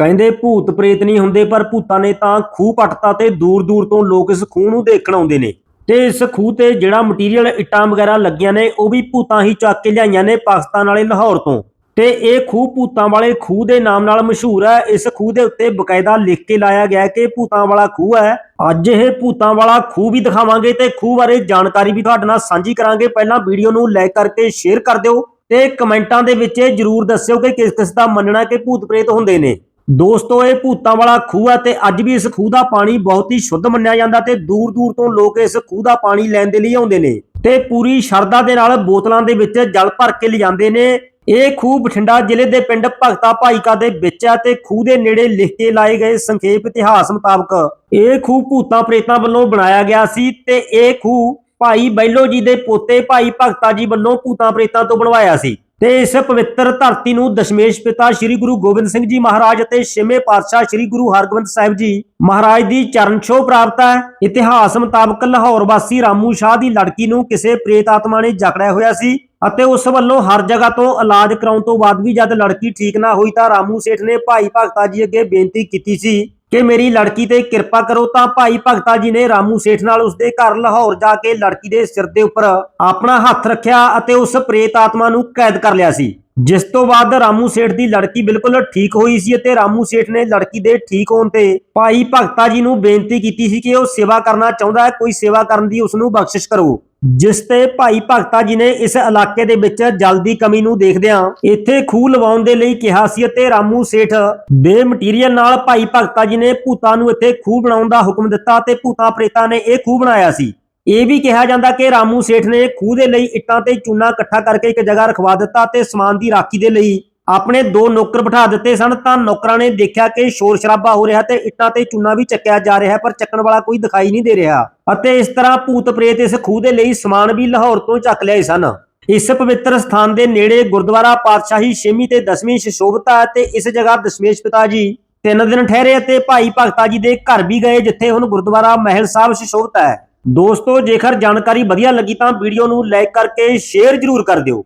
ਕਹਿੰਦੇ ਭੂਤ ਪ੍ਰੇਤ ਨਹੀਂ ਹੁੰਦੇ, ਪਰ ਭੂਤਾਂ ਨੇ ਤਾਂ ਖੂਹ ਪੱਟਤਾ ਤੇ ਦੂਰ ਦੂਰ ਤੋਂ ਲੋਕ ਇਸ ਖੂਹ ਨੂੰ ਦੇਖਣ ਆਉਂਦੇ ਨੇ। ਤੇ ਇਸ ਖੂਹ ਤੇ ਜਿਹੜਾ ਮਟੀਰੀਅਲ ਇੱਟਾਂ ਵਗੈਰਾ ਲੱਗੀਆਂ ਨੇ, ਉਹ ਵੀ ਭੂਤਾਂ ਹੀ ਚੱਕ ਕੇ ਲਿਆਈਆਂ ਨੇ ਪਾਕਿਸਤਾਨ ਵਾਲੇ ਲਾਹੌਰ ਤੋਂ। ਤੇ ਇਹ ਖੂਹ ਭੂਤਾਂ ਵਾਲੇ ਖੂਹ ਦੇ ਨਾਮ ਨਾਲ ਮਸ਼ਹੂਰ ਹੈ। ਇਸ ਖੂਹ ਦੇ ਉੱਤੇ ਬਕਾਇਦਾ ਲਿਖ ਕੇ ਲਾਇਆ ਗਿਆ ਕਿ ਭੂਤਾਂ ਵਾਲਾ ਖੂਹ ਹੈ। ਅੱਜ ਇਹ ਭੂਤਾਂ ਵਾਲਾ ਖੂਹ ਵੀ ਦਿਖਾਵਾਂਗੇ ਤੇ ਖੂਹ ਬਾਰੇ ਜਾਣਕਾਰੀ ਵੀ ਤੁਹਾਡੇ ਨਾਲ ਸਾਂਝੀ ਕਰਾਂਗੇ। ਪਹਿਲਾਂ ਵੀਡੀਓ ਨੂੰ ਲਾਈਕ ਕਰਕੇ ਸ਼ੇਅਰ ਕਰ ਦਿਓ ਤੇ ਕਮੈਂਟਾਂ ਦੇ ਵਿੱਚ ਇਹ ਜਰੂਰ ਦੱਸਿਓ ਕਿ ਕਿਸ ਕਿਸ ਦਾ ਮੰਨਣਾ ਕਿ ਭੂਤ ਪ੍ਰੇਤ ਹੁੰਦੇ ਨੇ। ਦੋਸਤੋ, ਇਹ ਭੂਤਾਂ ਵਾਲਾ ਖੂਹ ਹੈ ਤੇ ਅੱਜ ਵੀ ਇਸ ਖੂਹ ਦਾ ਪਾਣੀ ਬਹੁਤ ਹੀ ਸ਼ੁੱਧ ਮੰਨਿਆ ਜਾਂਦਾ ਤੇ ਦੂਰ ਦੂਰ ਤੋਂ ਲੋਕ ਇਸ ਖੂਹ ਦਾ ਪਾਣੀ ਲੈਣ ਦੇ ਲਈ ਆਉਂਦੇ ਨੇ ਤੇ ਪੂਰੀ ਸ਼ਰਧਾ ਦੇ ਨਾਲ ਬੋਤਲਾਂ ਦੇ ਵਿੱਚ ਜਲ ਭਰ ਕੇ ਲਿਜਾਂਦੇ ਨੇ। ਇਹ ਖੂਹ ਬਠਿੰਡਾ ਜ਼ਿਲ੍ਹੇ ਦੇ ਪਿੰਡ ਭਗਤਾ ਭਾਈਕਾ ਦੇ ਵਿੱਚ ਹੈ ਤੇ ਖੂਹ ਦੇ ਨੇੜੇ ਲਿਖ ਕੇ ਲਾਏ ਗਏ ਸੰਖੇਪ ਇਤਿਹਾਸ ਮੁਤਾਬਕ ਇਹ ਖੂਹ ਭੂਤਾਂ ਪ੍ਰੇਤਾਂ ਵੱਲੋਂ ਬਣਾਇਆ ਗਿਆ ਸੀ ਤੇ ਇਹ ਖੂਹ ਭਾਈ ਬੈਲੋ ਜੀ ਦੇ ਪੋਤੇ ਭਾਈ ਭਗਤਾ ਜੀ ਵੱਲੋਂ ਭੂਤਾਂ ਪ੍ਰੇਤਾਂ ਤੋਂ ਬਣਵਾਇਆ ਸੀ। ਤੇ ਇਸ ਪਵਿੱਤਰ ਧਰਤੀ ਨੂੰ ਦਸ਼ਮੇਸ਼ ਪਿਤਾ ਸ੍ਰੀ ਗੁਰੂ ਗੋਬਿੰਦ ਸਿੰਘ ਜੀ ਮਹਾਰਾਜ ਅਤੇ ਛੇਵੇਂ ਪਾਤਸ਼ਾਹ ਸ੍ਰੀ ਗੁਰੂ ਹਰਗੋਬਿੰਦ ਸਾਹਿਬ ਜੀ ਮਹਾਰਾਜ ਦੀ ਚਰਨ ਛੋਹ ਪ੍ਰਾਪਤ ਹੈ। ਇਤਿਹਾਸ ਮੁਤਾਬਕ ਲਾਹੌਰ ਵਾਸੀ ਰਾਮੂ ਸ਼ਾਹ ਦੀ ਲੜਕੀ ਨੂੰ ਕਿਸੇ ਪ੍ਰੇਤ ਆਤਮਾ ਨੇ ਜਕੜਿਆ ਹੋਇਆ ਸੀ ਅਤੇ ਉਸ ਵੱਲੋਂ ਹਰ ਜਗ੍ਹਾ ਤੋਂ ਇਲਾਜ ਕਰਾਉਣ ਤੋਂ ਬਾਅਦ ਵੀ ਜਦ ਲੜਕੀ ਠੀਕ ਨਾ ਹੋਈ ਤਾਂ ਰਾਮੂ ਸੇਠ ਨੇ ਭਾਈ ਭਗਤਾ ਜੀ ਅੱਗੇ ਬੇਨਤੀ ਕੀਤੀ ਸੀ। ਕਿ ਮੇਰੀ ਲੜਕੀ ਤੇ ਕਿਰਪਾ ਕਰੋ ਤਾਂ ਭਾਈ ਭਗਤਾ ਜੀ ਨੇ ਰਾਮੂ ਸੇਠ ਨਾਲ ਉਸਦੇ ਘਰ ਲਾਹੌਰ ਜਾ ਕੇ ਲੜਕੀ ਦੇ ਸਿਰ ਦੇ ਉੱਪਰ ਆਪਣਾ ਹੱਥ ਰੱਖਿਆ ਅਤੇ ਉਸ ਪ੍ਰੇਤ ਆਤਮਾ ਨੂੰ ਕੈਦ ਕਰ ਲਿਆ ਸੀ। ਜਿਸ ਤੋਂ ਬਾਅਦ ਰਾਮੂ ਸੇਠ ਦੀ ਲੜਕੀ ਬਿਲਕੁਲ ਠੀਕ ਹੋਈ ਸੀ ਅਤੇ ਰਾਮੂ ਸੇਠ ਨੇ ਲੜਕੀ ਦੇ ਠੀਕ ਹੋਣ ਤੇ ਭਾਈ ਭਗਤਾ ਜੀ ਨੂੰ ਬੇਨਤੀ ਕੀਤੀ ਸੀ ਕਿ ਉਹ ਸੇਵਾ ਕਰਨਾ ਚਾਹੁੰਦਾ ਹੈ, ਕੋਈ ਸੇਵਾ ਕਰਨ ਦੀ ਉਸ ਨੂੰ ਬਖਸ਼ਿਸ਼ ਕਰੋ। ਜਿਸ ਤੇ ਭਾਈ ਭਗਤਾ ਜੀ ਨੇ ਇਸ ਇਲਾਕੇ ਦੇ ਵਿੱਚ ਜਲ ਦੀ ਕਮੀ ਨੂੰ ਦੇਖਦਿਆਂ ਇੱਥੇ ਖੂਹ ਲਵਾਉਣ ਦੇ ਲਈ ਕਿਹਾ ਸੀ ਅਤੇ ਰਾਮੂ ਸੇਠ ਦੇ ਮਟੀਰੀਅਲ ਨਾਲ ਭਾਈ ਭਗਤਾ ਜੀ ਨੇ ਭੂਤਾਂ ਨੂੰ ਇੱਥੇ ਖੂਹ ਬਣਾਉਣ ਦਾ ਹੁਕਮ ਦਿੱਤਾ ਤੇ ਭੂਤਾਂ ਪ੍ਰੇਤਾਂ ਨੇ ਇਹ ਖੂਹ ਬਣਾਇਆ ਸੀ। ਇਹ ਵੀ ਕਿਹਾ ਜਾਂਦਾ ਕਿ ਰਾਮੂ ਸੇਠ ਨੇ ਖੂਹ ਦੇ ਲਈ ਇੱਟਾਂ ਤੇ ਚੂਨਾ ਇਕੱਠਾ ਕਰਕੇ ਇੱਕ ਜਗ੍ਹਾ ਰਖਵਾ ਦਿੱਤਾ ਤੇ ਸਮਾਨ ਦੀ ਰਾਖੀ ਦੇ ਲਈ ਆਪਣੇ ਦੋ ਨੌਕਰ ਬਿਠਾ ਦਿੱਤੇ ਸਨ, ਤਾਂ ਨੌਕਰਾਂ ਨੇ ਦੇਖਿਆ ਕਿ ਸ਼ੋਰ ਸ਼ਰਾਬਾ ਹੋ ਰਿਹਾ ਤੇ ਇੱਟਾਂ ਤੇ ਚੂਨਾ ਵੀ ਚੱਕਿਆ ਜਾ ਰਿਹਾ, ਪਰ ਚੱਕਣ ਵਾਲਾ ਕੋਈ ਦਿਖਾਈ ਨਹੀਂ ਦੇ ਰਿਹਾ। ਅਤੇ ਇਸ ਤਰ੍ਹਾਂ ਭੂਤ ਪ੍ਰੇਤ ਇਸ ਖੂਹ ਦੇ ਲਈ ਸਮਾਨ ਵੀ ਲਾਹੌਰ ਤੋਂ ਚੱਕ ਲਿਆਏ ਸਨ। ਇਸ ਪਵਿੱਤਰ ਸਥਾਨ ਦੇ ਨੇੜੇ ਗੁਰਦੁਆਰਾ ਪਾਤਸ਼ਾਹੀ ਛੇਵੀਂ ਤੇ 10ਵੀਂ ਸ਼ੋਭਤਾ ਹੈ ਤੇ ਇਸ ਜਗ੍ਹਾ ਦਸ਼ਮੇਸ਼ ਪਿਤਾ ਜੀ, ਤਿੰਨ ਦਿਨ ਠਹਿਰੇ ਅਤੇ ਭਾਈ ਭਗਤਾ ਜੀ ਦੇ ਘਰ ਵੀ ਗਏ, ਜਿੱਥੇ ਹੁਣ ਗੁਰਦੁਆਰਾ ਮਹਿਲ ਸਾਹਿਬ ਸ਼ੋਭਤਾ ਹੈ। ਦੋਸਤੋ, ਜੇਕਰ ਜਾਣਕਾਰੀ ਵਧੀਆ ਲੱਗੀ ਤਾਂ ਵੀਡੀਓ ਨੂੰ ਲਾਈਕ ਕਰਕੇ ਸ਼ੇਅਰ ਜ਼ਰੂਰ ਕਰ ਦਿਓ।